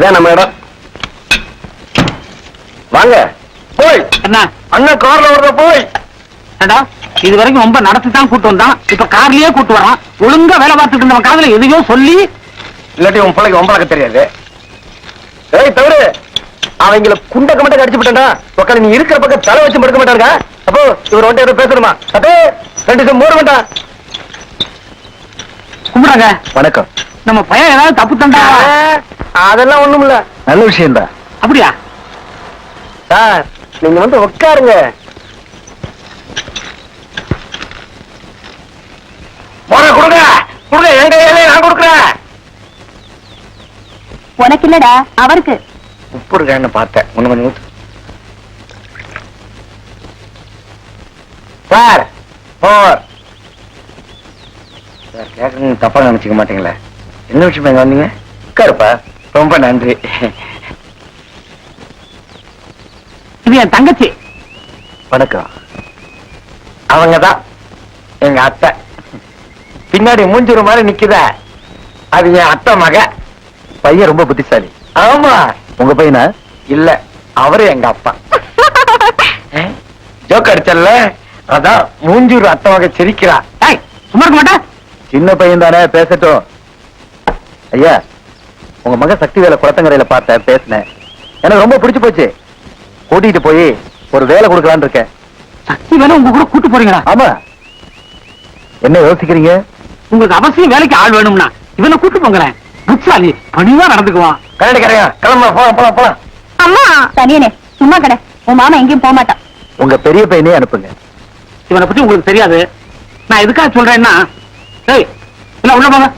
இதான் நம்ம இடம். வாங்க போய். என்ன அண்ணன் கார்ல வர்ற போய். ஏண்டா இது வரைக்கும் ரொம்ப நடத்தி தான் கூட்டு வந்தான். இப்ப கார்லயே கூட்டு வரான். ஒழுங்கா வேலை பார்த்துட்டு இருந்தவன் காதுல எதையோ சொல்லி. இல்லாட்டி உன் பிள்ளைக்கு ஒம்பளக்க தெரியாது. ஏய் தவிர அவங்கள குண்டக்க மட்டும் அடிச்சு விட்டா உட்காந்து நீ இருக்கிற பக்கம் தலை வச்சு படுக்க மாட்டாங்க அப்போ இவர் வந்துட்டு ஏதோ பேசணுமா? அப்போ ரெண்டு மூட மாட்டான் கும்பிடுறாங்க. வணக்கம். நம்ம பையன் ஏதாவது தப்பு தண்டா? அதெல்லாம் ஒண்ணும் இல்ல. நல்ல விஷயம் தான் அப்படியா? சார் நீங்க வந்து உட்காருங்க. கொடுங்க. கொடுங்க எங்க கையிலே நான் கொடுக்குறேன். உனக்கு இல்லடா அவருக்கு. உப்பு இருக்கான்னு பார்த்தேன்? ஒண்ணு கொஞ்சம் ஊத்து சார் போர். சார் கேட்க தப்பா நினைச்சுக்க மாட்டீங்களே. என்ன விஷயம் எங்க வந்தீங்க? உட்காருப்பா. ரொம்ப நன்றி. இது என் தங்கச்சி. வணக்கம். அவங்க தான் எங்க அத்தை. பின்னாடி மூஞ்சுரு மாதிரி நிக்குத. அது என் அத்தை மக. பையன் ரொம்ப புத்திசாலி. ஆமா. உங்க பையனா? இல்ல. அவரு எங்க அப்பா. ஜோக் அடிச்சல்ல? அதான் மூஞ்சூர் அத்தை மக சிரிக்கிறா. சும்மா இருக்க மாட்டேன் சின்ன பையன் தானே பேசட்டும். ஐயா உங்க மக சக்தி வேலை குளத்தங்கரையில பார்த்தேன் பேசினேன். எனக்கு ரொம்ப பிடிச்சு போச்சு. கூட்டிட்டு போய் ஒரு வேலை கொடுக்கலான்னு இருக்கேன். சக்தி வேலை உங்க கூட கூட்டு போறீங்களா? ஆமா. என்ன யோசிக்கிறீங்க? உங்களுக்கு அவசியம் வேலைக்கு ஆள் வேணும்னா இவனை கூட்டு போங்களேன். புட்சாலி பணிவா நடந்துக்குவான். கரடி கரையா கிளம்ப போலாம் போலாம் போலாம். அம்மா! தனியனே சும்மா கடை. உன் மாமா எங்கேயும் போக மாட்டான். உங்க பெரிய பையனே அனுப்புங்க. இவனை பத்தி உங்களுக்கு தெரியாது. நான் எதுக்காக சொல்றேன்னா ஏய் இல்ல உள்ள போங்க?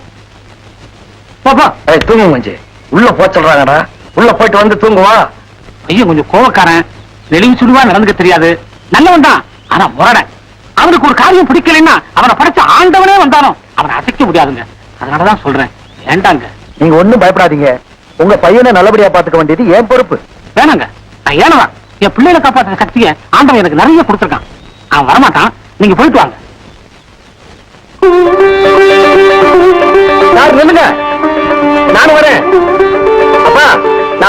போ போ ஏய் தூங்கு மஞ்சு. உள்ள போ சொல்றாங்கடா. உள்ள போயிட்டு வந்து தூங்குவா. ஐயோ கொஞ்சம் கோவக்காரன். நெளிவு சுடுவா நடந்துக்க தெரியாது. நல்லவன் தான். ஆனா முரடன் அவனுக்கு ஒரு காரியம் பிடிக்கலைன்னா அவனை படைச்ச ஆண்டவனே வந்தானோ? அவனை அசைக்க முடியாதுங்க. அதனாலதான் சொல்றேன். வேண்டாங்க. நீங்க ஒண்ணும் பயப்படாதீங்க. உங்க பையனை நல்லபடியா பாத்துக்க வேண்டியது ஏன் பொறுப்பு. வேணாங்க. நான் ஏனவா? என் பிள்ளைகளை காப்பாற்ற சக்தியை ஆண்டவன் எனக்கு நிறைய கொடுத்துருக்கான். அவன் வரமாட்டான். நீங்க போயிட்டு வாங்க.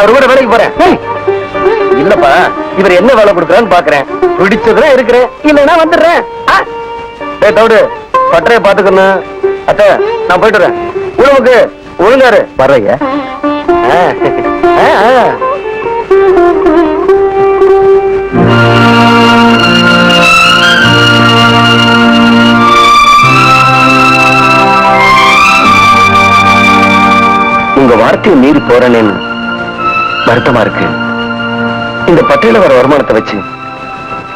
ஒரு கூட வேலைக்கு போறேன். இல்லப்பா இவர் என்ன வேலை கொடுக்குறான்னு பாக்குறேன். பிடிச்சதுல இருக்கிறேன். இல்லைன்னா வந்துடுறேன். தவிடு பட்டறைய பாத்துக்கணும் அத்தை நான் போயிட்டு வரேன். உணவுக்கு ஒழுங்காரு வர்றைய உங்க வார்த்தையை மீறி போறேன்னு வருத்தமா இருக்கு. இந்த பட்டியல வர வருமானத்தை வச்சு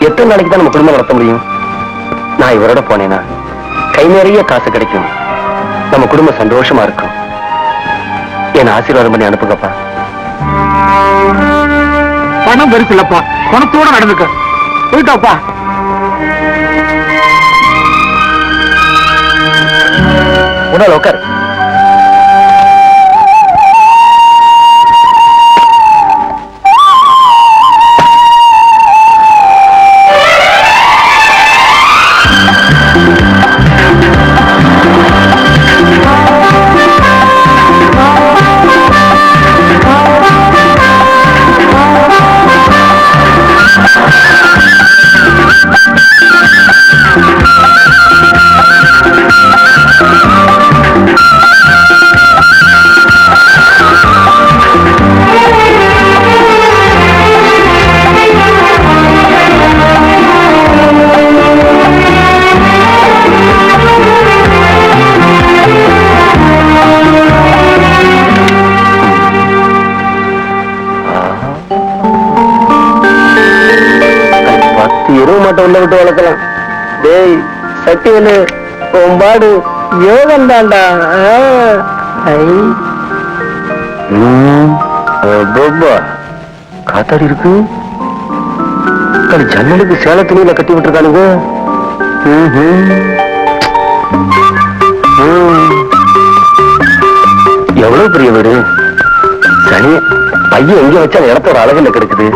எத்தனை நாளைக்கு தான் நம்ம குடும்பம் நடத்த முடியும்? நான் இவரோட போனேன்னா கை நிறைய காசு கிடைக்கும். நம்ம குடும்பம் சந்தோஷமா இருக்கும். என்ன ஆசீர்வாதம் பண்ணி அனுப்புங்கப்பா. பணம் பெருசு இல்லப்பா பணத்தோட நடந்துக்க. போயிட்டாப்பா. உடல் உட்கார் எருவு விட்டு வளர்க்கலாம். டேய் சத்தியனு பாடு யோகம் தாண்டா காத்தாடி இருக்கு? ஜன்னலுக்கு சேல துணியில கட்டி விட்டுருக்கானுங்க. எவ்வளவு பெரிய வீடு? சனி பையன் எங்க வச்சா இடத்தோட அழகுல கிடக்குது?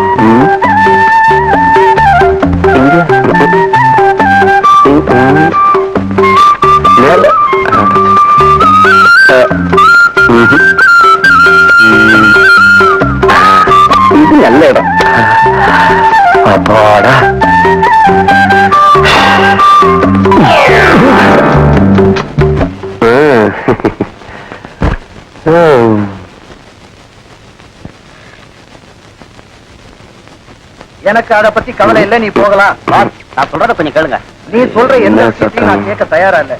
ம். இங்க. எனக்கு அத பத்தி கவலை இல்ல நீ போகலாம். நான் சொல்றத கொஞ்சம் கேளுங்க. நீ சொல்ற எந்த என்ன விஷயத்தையும் நான்? கேட்க தயாரா இல்ல.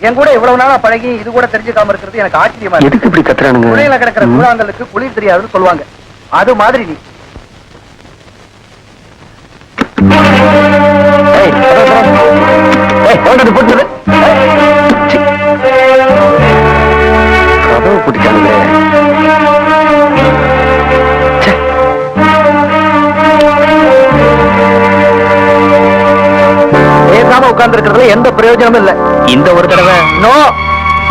என் கூட இவ்வளவு நாளா பழகி இது கூட தெரிஞ்சுக்காம இருக்கிறது எனக்கு ஆச்சரியமா இருக்கு. இப்படி கத்துறானுங்க? புனையில கிடக்கிற. கூழாங்கலுக்கு குளிர் தெரியாதுன்னு சொல்லுவாங்க. அது மாதிரி நீ. உட்கார்ந்து இருக்கிறதுல எந்த பிரயோஜனமும் இல்ல. இந்த ஒரு தடவை? நோ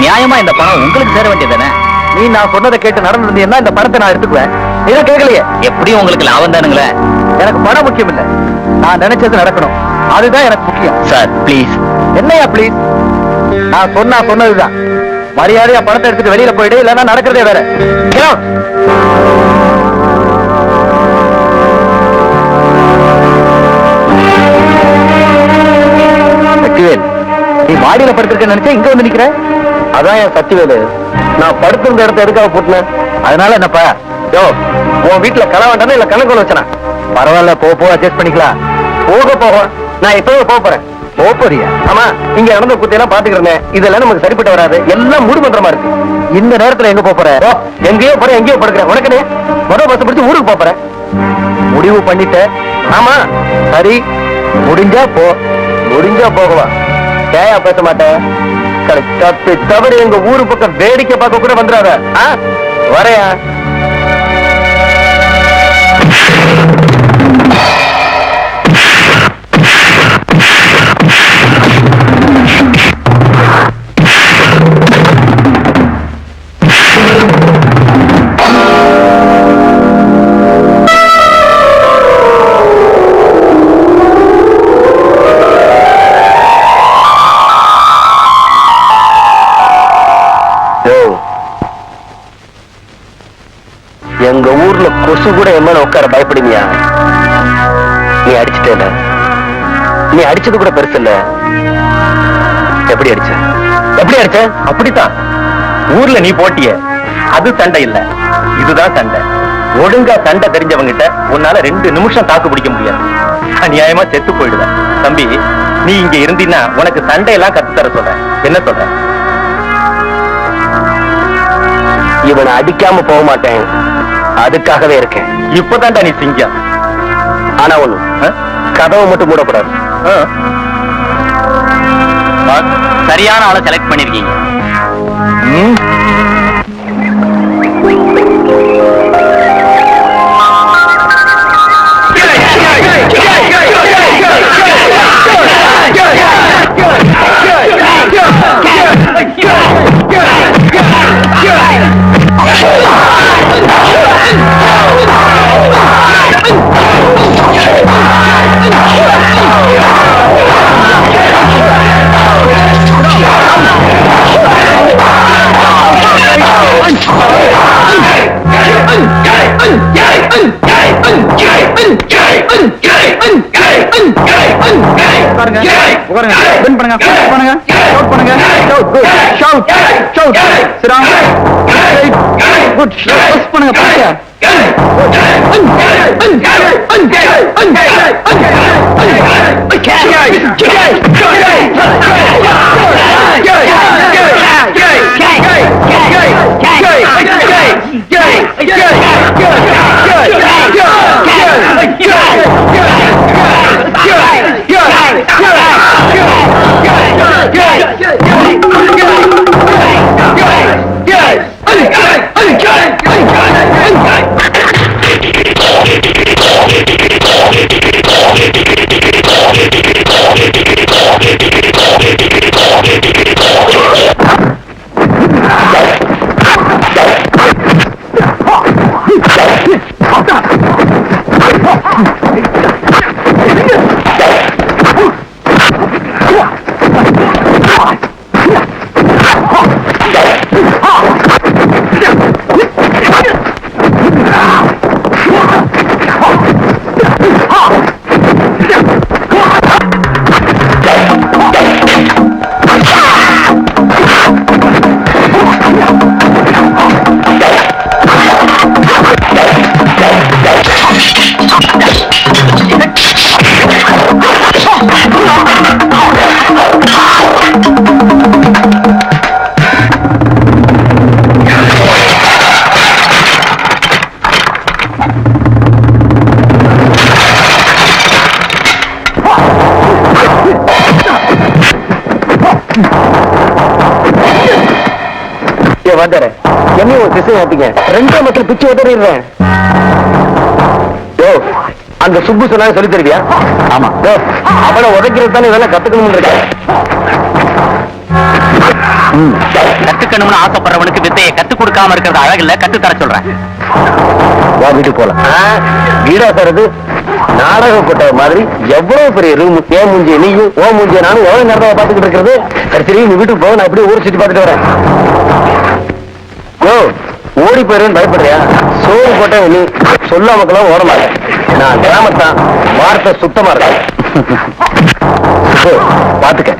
நியாயமா இந்த பணம் உங்களுக்கு சேர வேண்டியதானே நீ நான் சொன்னதை கேட்டு நடந்திருந்தீங்கன்னா இந்த படத்தை நான் எடுத்துக்குவேன். நீ தான் கேட்கலையே? எப்படியும் உங்களுக்கு லாபம் தானுங்களே. எனக்கு பணம் முக்கியம் இல்ல நான் நினைச்சது நடக்கணும். அதுதான் எனக்கு முக்கியம். சார் ப்ளீஸ் என்னையா ப்ளீஸ் நான் சொன்னா சொன்னதுதான். மரியாதையா பணத்தை எடுத்துட்டு வெளியில போயிடு இல்லைன்னா நடக்கிறதே வேற. நீ வாடியில படுத்திருக்க நினைச்சா இங்க வந்து நிக்கிற அதான் என் சத்திவேலு. நான் படுத்திருந்த இடத்த எதுக்காக போட்டுனேன்? அதனால என்னப்பா? யோ உன் வீட்டுல களை வேண்டாம் இல்ல கணக்கு வச்சனா? பரவாயில்ல போ போ அட்ஜஸ்ட் பண்ணிக்கலாம். போக போகும் நான் இப்பவே போக போறேன். போ போறியா? ஆமா இங்க நடந்த குத்தியெல்லாம் பாத்துக்கிறேன் இதெல்லாம் நமக்கு சரிப்பட்டு வராது. எல்லாம் மூடு பண்றமா இருக்கு. இந்த நேரத்துல எங்க போற? எங்கேயோ போறேன் எங்கேயோ படுக்கிறேன். உனக்கு முதல் பஸ் பிடிச்சு ஊருக்கு போறேன். முடிவு பண்ணிட்ட ஆமா சரி முடிஞ்சா போ. முடிஞ்சா போகவா? தேயா பேச மாட்டேன். கடை தப்பி எங்க ஊரு பக்கம் வேடிக்கை பார்க்க கூட வந்துடாத. வரையா எங்க ஊர்ல கொசு கூட என் மேல உட்கார பயப்படுமியா நீ அடிச்சிட்டேல நீ அடிச்சது கூட பெருசு இல்ல. எப்படி அடிச்ச? எப்படி அடிச்ச? அப்படித்தான். ஊர்ல நீ போட்டிய. அது சண்டை இல்ல. இதுதான் சண்டை. ஒழுங்கா சண்டை தெரிஞ்சவங்கிட்ட உன்னால ரெண்டு நிமிஷம் தாக்கு பிடிக்க முடியாது. அநியாயமா செத்து போயிடுவேன் தம்பி நீ இங்க இருந்தீன்னா உனக்கு சண்டை எல்லாம் கத்து தர சொல்றேன் என்ன சொல்ற? இவனை அடிக்காம போக மாட்டேன். அதுக்காகவே இருக்கேன். இப்பதான்டா நீ சிங்கம். ஆனா ஒண்ணு? கதவை மட்டும் மூடக்கூடாது. சரியான ஆளை செலக்ட் பண்ணிருக்கீங்க. பண்ணுங்க shout good shout shout sit down straight good push பண்ணுங்க push Hey! ஏ வாத்தார என்னையும் ஒரு திசை ஆட்டிங்க ரெண்டே மக்கள் பிச்சு உதறிடுறேன். யோ அந்த சுப்பு சொன்னாங்க சொல்லி தருவியா? ஆமா. யோ அவனை உதைக்கிறது தானே இதெல்லாம் கத்துக்கணும்னு இருக்கேன் கத்துக்கணும்னு ஆசைப்படுறவனுக்கு வித்தையை கத்து கொடுக்காம இருக்கிறது அழகில்ல கத்து தர சொல்றேன். வா வீட்டுக்கு போலாம். வீடா தரது நாடகம் போட்ட மாதிரி எவ்வளவு பெரிய ரூம் ஏன் மூஞ்சி நீயும் ஓ மூஞ்சி நானும் எவ்வளவு நேரம் பாத்துக்கிட்டு இருக்கிறது? சரி சரி நீ வீட்டுக்கு போ நான் அப்படியே ஊர் சுத்தி பார்த்துட்டு வரேன். ஓ ஓடி போயிருன்னு பயப்படுறியா? சோறு போட்ட நீ சொல்லாமக்கெல்லாம் ஓட மாட்டேன். நான் கிராமத்தான் வார்த்தை சுத்தமா இருக்கேன் பாத்துக்க